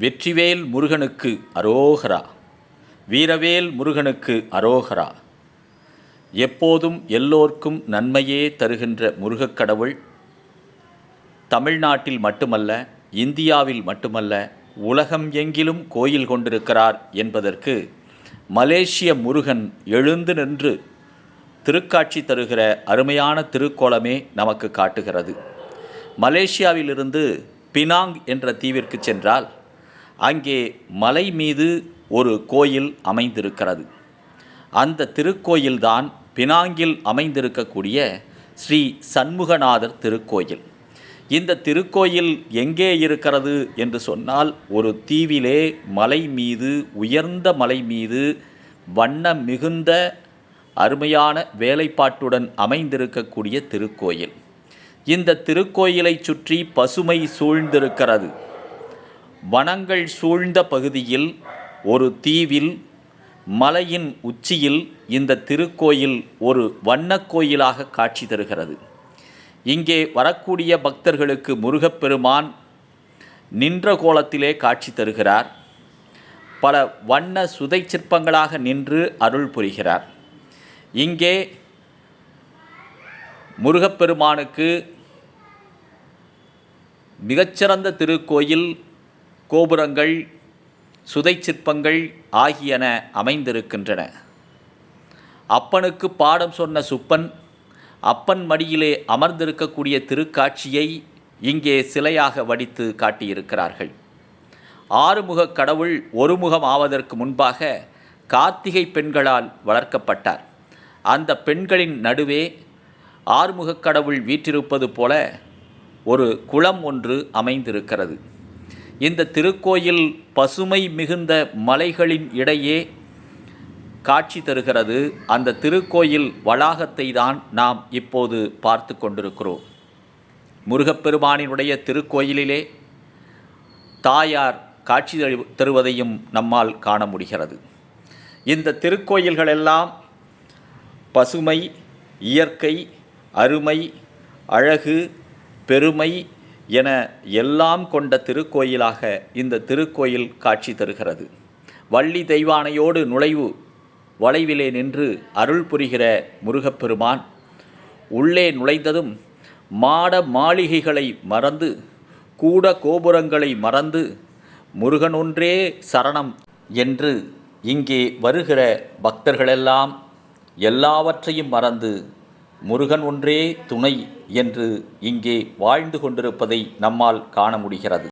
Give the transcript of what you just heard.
வெற்றிவேல் முருகனுக்கு அரோகரா. வீரவேல் முருகனுக்கு அரோகரா. எப்போதும் எல்லோர்க்கும் நன்மையே தருகின்ற முருகக் கடவுள். தமிழ்நாட்டில் மட்டுமல்ல இந்தியாவில் மட்டுமல்ல உலகம் எங்கிலும் கோயில் கொண்டிருக்கிறார் என்பதற்கு மலேசிய முருகன் எழுந்து நின்று திருக்காட்சி தருகிற அருமையான திருக்கோலமே நமக்கு காட்டுகிறது. மலேசியாவிலிருந்து பினாங் என்ற தீவிற்கு சென்றால் அங்கே மலை மீது ஒரு கோயில் அமைந்திருக்கிறது. அந்த திருக்கோயில்தான் பினாங்கில் அமைந்திருக்கக்கூடிய ஸ்ரீ சண்முகநாதர் திருக்கோயில். இந்த திருக்கோயில் எங்கே இருக்கிறது என்று சொன்னால் ஒரு தீவிலே மலை மீது உயர்ந்த மலை மீது வண்ண மிகுந்த அருமையான வேலைப்பாட்டுடன் அமைந்திருக்கக்கூடிய திருக்கோயில். இந்த திருக்கோயிலை சுற்றி பசுமை சூழ்ந்திருக்கிறது. வனங்கள் சூழ்ந்த பகுதியில் ஒரு தீவில் மலையின் உச்சியில் இந்த திருக்கோயில் ஒரு வண்ணக் கோயிலாக காட்சி தருகிறது. இங்கே வரக்கூடிய பக்தர்களுக்கு முருகப்பெருமான் நின்ற கோலத்திலே காட்சி தருகிறார். பல வண்ண சுதை சிற்பங்களாக நின்று அருள் புரிகிறார். இங்கே முருகப்பெருமானுக்கு மிகச்சிறந்த திருக்கோயில் கோபுரங்கள் சுதை சிற்பங்கள் ஆகியன அமைந்திருக்கின்றன. அப்பனுக்கு பாடம் சொன்ன சுப்பன் அப்பன் மடியிலே அமர்ந்திருக்கக்கூடிய திருக்காட்சியை இங்கே சிலையாக வடித்து காட்டியிருக்கிறார்கள். ஆறுமுக கடவுள் ஒருமுகம் ஆவதற்கு முன்பாக கார்த்திகை பெண்களால் வளர்க்கப்பட்டார். அந்த பெண்களின் நடுவே ஆறுமுகக் கடவுள் வீற்றிருப்பது போல ஒரு குளம் ஒன்று அமைந்திருக்கிறது. இந்த திருக்கோயில் பசுமை மிகுந்த மலைகளின் இடையே காட்சி தருகிறது. அந்த திருக்கோயில் வளாகத்தை தான் நாம் இப்போது பார்த்து கொண்டிருக்கிறோம். முருகப்பெருமானினுடைய திருக்கோயிலிலே தாயார் காட்சி தரு- தருவதையும் நம்மால் காண முடிகிறது. இந்த திருக்கோயில்களெல்லாம் பசுமை இயற்கை அருமை அழகு பெருமை என எல்லாம் கொண்ட திருக்கோயிலாக இந்த திருக்கோயில் காட்சி தருகிறது. வள்ளி தெய்வானையோடு நுழைவு வளைவிலே நின்று அருள் புரிகிற முருகப்பெருமான் உள்ளே நுழைந்ததும் மாட மாளிகைகளை மறந்து கூட கோபுரங்களை மறந்து முருகனொன்றே சரணம் என்று இங்கே வருகிற பக்தர்களெல்லாம் எல்லாவற்றையும் மறந்து முருகன் ஒன்றே துணை என்று இங்கே வாழ்ந்து கொண்டிருப்பதை நம்மால் காண முடிகிறது.